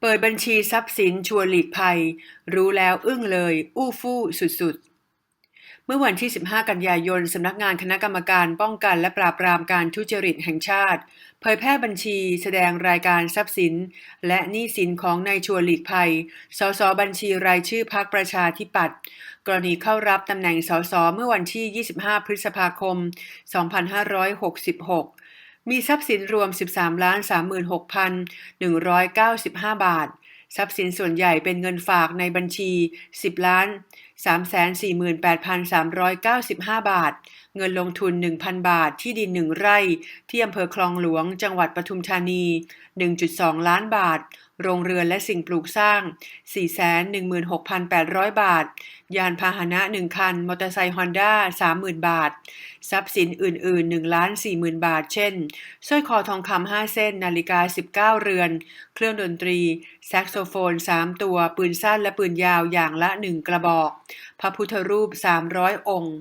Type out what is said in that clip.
เปิดบัญชีทรัพย์สินชวนหลีกภัย รู้แล้วอึ้งเลย อู้ฟู่สุดๆ เมื่อวันที่ 15 กันยายน สำนักงานคณะกรรมการป้องกันและปราบปรามการทุจริตแห่งชาติ เผยแพร่บัญชีแสดงรายการทรัพย์สิน และหนี้สินของนายชวนหลีกภัย สสบัญชีรายชื่อพักประชาธิปัตย์กรณีเข้ารับตำแหน่งสสเมื่อวันที่ 25 พฤษภาคม 2566 มีทรัพย์สินรวม 13ล้าน36,195 บาท ทรัพย์สินส่วนใหญ่เป็นเงินฝากในบัญชี 10 ล้าน 348,395 บาท เงินลงทุน 1,000 บาทที่ดิน1ไร่ ที่อำเภอคลองหลวง จังหวัดปทุมธานี 1.2 ล้านบาท โรงเรือนและสิ่งปลูกสร้าง 416,800 บาท ยานพาหนะ 1 คัน มอเตอร์ไซค์ฮอนด้า30,000 บาท ทรัพย์สินอื่น ๆ 1 ล้าน 40,000 บาท เช่น สร้อยคอทองคำ5เส้น นาฬิกา 19 เรือน เครื่องดนตรี แซกโซโฟน 3 ตัว ปืนสั้นและปืนยาวอย่างละ 1 กระบอก พระพุทธรูป 300 องค์